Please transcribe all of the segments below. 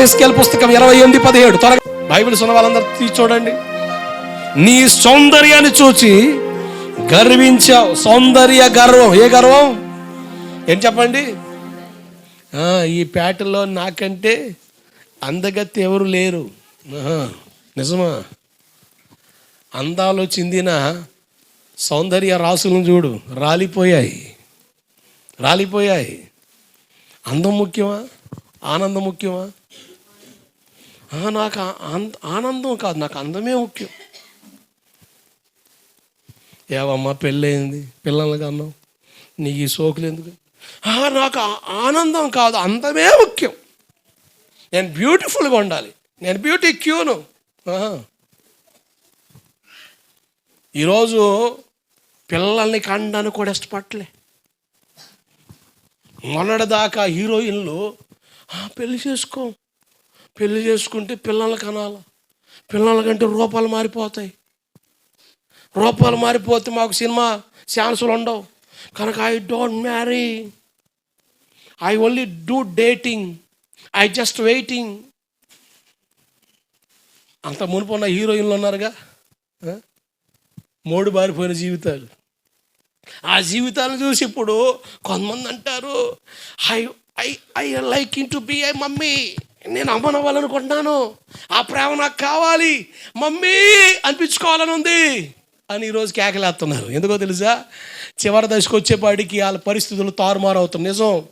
ఏస్కేల్ పుస్తకం ఇరవై ఎనిమిది పదిహేడు. త్వరగా బైబిల్ ఉన్న వాళ్ళందరూ తీసి చూడండి. నీ సౌందర్యాన్ని చూచి గర్వించావు. సౌందర్య గర్వం. ఏ గర్వం? ఏం చెప్పండి? ఈ పేటలో నాకంటే అందగత్తి ఎవరు లేరు. నిజమా? అందాలు చెందిన సౌందర్య రాసులను చూడు. రాలిపోయాయి. రాలిపోయాయి. అందం ముఖ్యమా? ఆనందం ముఖ్యమా? నాకు ఆనందం కాదు నాకు అందమే ముఖ్యం. ఏవమ్మా పెళ్ళయింది పిల్లలు అన్నం నీకు ఈ సోకులు ఎందుకు? నాకు ఆనందం కాదు అందమే ముఖ్యం. నేను బ్యూటిఫుల్గా ఉండాలి. నేను బ్యూటీ క్యూను. ఈరోజు పిల్లల్ని కండానికి కూడా ఇష్టపడలే మొన్నటిదాకా హీరోయిన్లు "ఆ, పెళ్ళి చేసుకో. పెళ్ళి చేసుకుంటే పిల్లలు కనాల. పిల్లల కంటే రూపాలు మారిపోతాయి. రూపాలు మారిపోతే మాకు సినిమా ఛాన్సులు ఉండవు. కనుక I don't marry I only do dating I just waiting అంత మునుపు ఉన్న హీరోయిన్లు ఉన్నారుగా? మోడు మూడు బారిపోయిన జీవితాలు. ఆ జీవితాలను చూసి ఇప్పుడు కొంతమంది అంటారు I I I like in to be I mummy నేను అమ్మనవ్వాలనుకుంటున్నాను. ఆ ప్రేమ నాకు కావాలి. మమ్మీ అనిపించుకోవాలని ఉంది అని ఈరోజు కేకలేస్తున్నారు ఎందుకో తెలుసా? చివరి దశకు వచ్చేపాటికి వాళ్ళ పరిస్థితులు తారుమారు అవుతున్నాయి నిజం.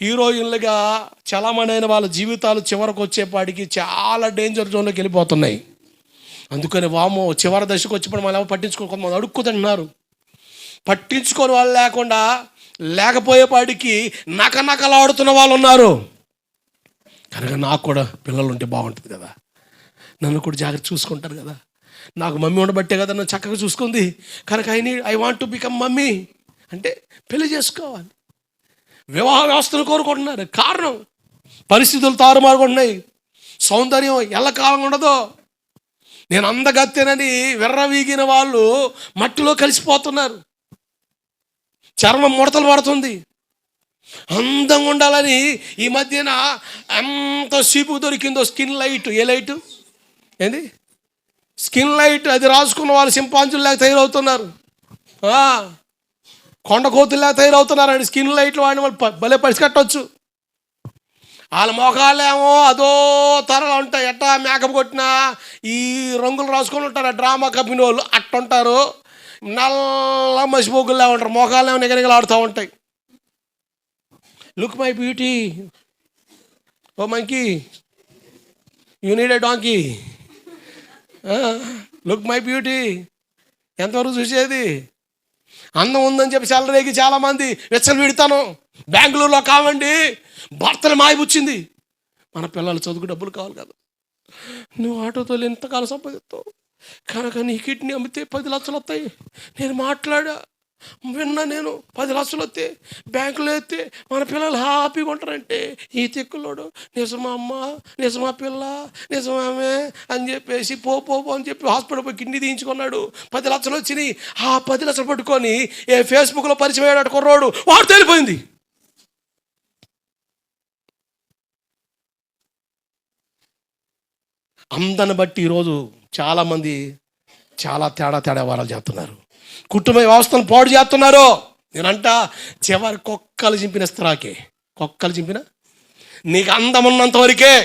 హీరోయిన్లుగా చలామణైన వాళ్ళ జీవితాలు చివరకు వచ్చేపాటికి చాలా డేంజర్ జోన్లోకి వెళ్ళిపోతున్నాయి. అందుకని వామో చివరి దశకు వచ్చినప్పుడు మనం పట్టించుకోకుండా కొంతమంది అడుక్కుతున్నారు పట్టించుకోని వాళ్ళు లేకుండా లేకపోయేపాటికి నక నకలాడుతున్న వాళ్ళు ఉన్నారు కనుక నాకు కూడా పిల్లలు ఉంటే బాగుంటుంది కదా. నన్ను కూడా జాగ్రత్త చూసుకుంటారు కదా. నాకు మమ్మీ ఉండబట్టే కదా నన్ను చక్కగా చూసుకుంది. కనుక I need I want to become mummy. అంటే పెళ్ళి చేసుకోవాలి. వివాహ వ్యవస్థను కోరుకుంటున్నారు. కారణం పరిస్థితులు తారుమారుకుంటున్నాయి. సౌందర్యం ఎల్లకాలం ఉండదు. నేను అందగత్తెనని విర్రవీగిన వాళ్ళు మట్టిలో కలిసిపోతున్నారు. చర్మం ముడతలు పడుతుంది అందంగా ఉండాలని ఈ మధ్యన ఎంత సీపు దొరికిందో స్కిన్ లైట్ ఏ లైట్? ఏంది? స్కిన్ లైట్ అది రాసుకున్న వాళ్ళు సింపాంజులు లేక తయారవుతున్నారు. ఆ, కొండ కోతుల్లా తయారవుతున్నారండి స్కిన్ లైట్లు వాడిని వాళ్ళు. భలే పసికట్టవచ్చు వాళ్ళ మొఖాలేమో అదో తరలు ఉంటాయి. ఎట్టా మేకప్ కొట్టినా ఈ రంగులు రాసుకొని ఉంటారు. ఆ డ్రామా కంపెనీ వాళ్ళు అట్టుంటారు. నల్ల మసిపోగుల్లా ఉంటారు. మొఖాలేమో నిగనిగలాడుతూ ఉంటాయి. Look my beauty oh monkey you need donkey look my beauty ఎంతవరకు చూసేది? అందం ఉందని చెప్పి చెలరేగి చాలామంది వెచ్చలు విడతాను. బెంగళూరులో కావండి. భర్తలు మాయబుచ్చింది. మన పిల్లలు చదువుకు డబ్బులు కావాలి కదా. నువ్వు ఆటోతో ఎంతకాలం సంపాదిస్తావు. కనుక నీ కిడ్నీ అమ్మితే పది లక్షలు వస్తాయి నేను మాట్లాడా? విన్నా నేను పది లక్షలు వస్తే బ్యాంకులో ఎత్తే మన పిల్లలు హ్యాపీగా ఉంటారంటే ఈ తిక్కులోడు నిజమా అమ్మ? నిజమా పిల్ల? నిజమామే అని చెప్పేసి పో పో అని చెప్పి హాస్పిటల్ పోయి కిడ్నీ తీయించుకున్నాడు. పది లక్షలు వచ్చినాయి. ఆ పది లక్షలు పట్టుకొని ఏ ఫేస్బుక్లో పరిచయం అయ్యాడు కుర్రోడు. వాడు తెలిపోయింది. అందరిని బట్టి ఈరోజు చాలామంది చాలా తేడా తేడా వారాలు చేస్తున్నారు. కుటుంబ వ్యవస్థను పాడు చేస్తున్నారు? నేనంట చివరి కుక్కలు చింపిన స్థిరాకే. కుక్కలు చింపిన? నీకు అందం ఉన్నంత వరకే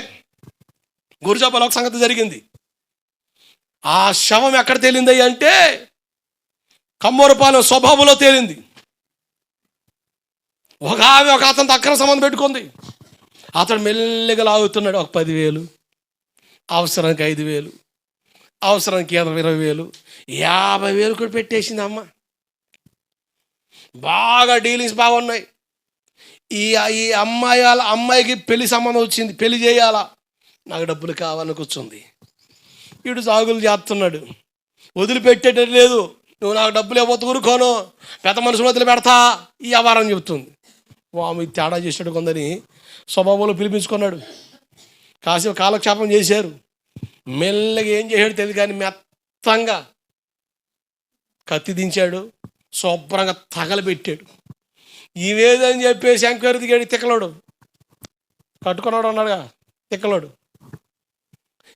గురుజాపలో ఒక సంగతి జరిగింది. ఆ శవం ఎక్కడ తేలింది అంటే కమ్మూరపాలెం స్వభావంలో తేలింది. ఒక ఆమె ఒక అతనితో అక్రమ సంబంధం పెట్టుకుంది. అతడు మెల్లిగా లాగుతున్నాడు ఒక పదివేలు అవసరానికి ఐదు వేలు. అవసరానికి ఇరవై ఇరవై వేలు. యాభై వేలు కూడా పెట్టేసింది అమ్మ బాగా డీలింగ్స్ బాగున్నాయి. ఈ ఈ అమ్మాయి వాళ్ళ అమ్మాయికి పెళ్ళి సంబంధం వచ్చింది. పెళ్ళి చేయాలా? నాకు డబ్బులు కావాలని కూర్చుంది. ఇడు సాగులు చేస్తున్నాడు. వదిలిపెట్టేటట్టు లేదు. నువ్వు నాకు డబ్బులు ఇవ్వద్దు ఊరుకోను. పెద్ద మనుషులు వదిలి పెడతా ఈ అవారం చెబుతుంది. వామి తేడా చేసినట్టు కొందని స్వభావంలో పిలిపించుకున్నాడు. కాసేపు కాలక్షేపం చేశారు. మెల్లగా ఏం చేశాడు తెలియదు కానీ మెత్తంగా కత్తి దించాడు శుభ్రంగా తగలబెట్టాడు. ఇవేదని చెప్పేసి శంకర్ దిగాడు తిక్కలోడు. కట్టుకున్నాడు అన్నాడుగా తిక్కలోడు.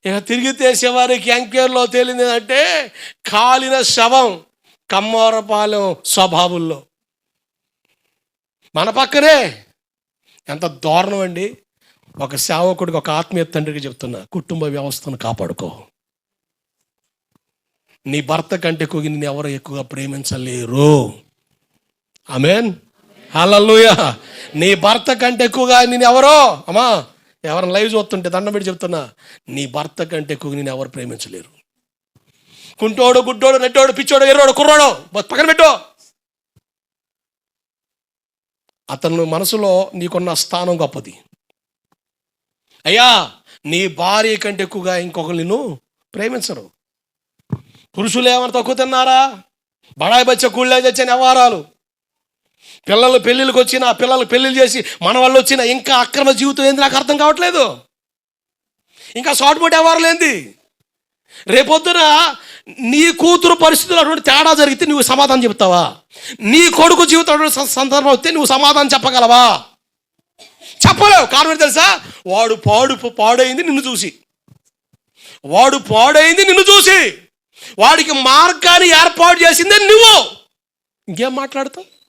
ఇక తిరిగితే శివారికి ఎంక్వైర్లో తేలింది అంటే కాలిన శవం కమ్మోరపాలెం స్వభావుల్లో. మన పక్కనే. ఎంత దారుణం అండి. ఒక సేవకుడికి ఒక ఆత్మీయ తండ్రికి చెప్తున్నా కుటుంబ వ్యవస్థను కాపాడుకో. నీ భర్త కంటే ఎక్కువ నిన్ను ఎవరు ఎక్కువగా ప్రేమించలేరు. ఆమెన్? హల్లెలూయ! నీ భర్త కంటే ఎక్కువగా నేను ఎవరో? అమ్మా ఎవరైనా లైవ్ చూస్తుంటే దండం పెట్టి చెప్తున్నా నీ భర్త కంటే ఎక్కువ నేను ఎవరు ప్రేమించలేరు. కుంటోడు గుడ్డోడు నెట్టోడు పిచ్చోడు ఎర్రోడు కుర్రోడు పక్కన పెట్టో. అతను మనసులో నీకున్న స్థానం గొప్పది. అయ్యా నీ భార్య కంటే ఎక్కువగా ఇంకొకరు నిన్ను ప్రేమించరు. పురుషులు ఏమైనా తక్కువ తిన్నారా? బడాయి బచ్చ కూళ్ళే తెచ్చిన వ్యవహారాలు? పిల్లలు పెళ్ళిళ్ళకి వచ్చిన పిల్లలు పెళ్ళిళ్ళు చేసి మన వాళ్ళు వచ్చిన ఇంకా అక్రమ జీవితం ఏంది నాకు అర్థం కావట్లేదు. ఇంకా షార్ట్ బోట్ వ్యవహారం ఏంది? రేపొద్దున నీ కూతురు పరిస్థితులు అటువంటి తేడా జరిగితే నువ్వు సమాధానం చెప్తావా? నీ కొడుకు జీవితం అటువంటి సందర్భం వస్తే నువ్వు సమాధానం చెప్పగలవా? చెప్పలేవు. కారణం తెలుసా? వాడు పాడు పాడైంది నిన్ను చూసి. వాడు పాడైంది నిన్ను చూసి. వాడికి మార్గాన్ని ఏర్పాటు చేసిందే నువ్వు. ఇంకేం మాట్లాడతావు?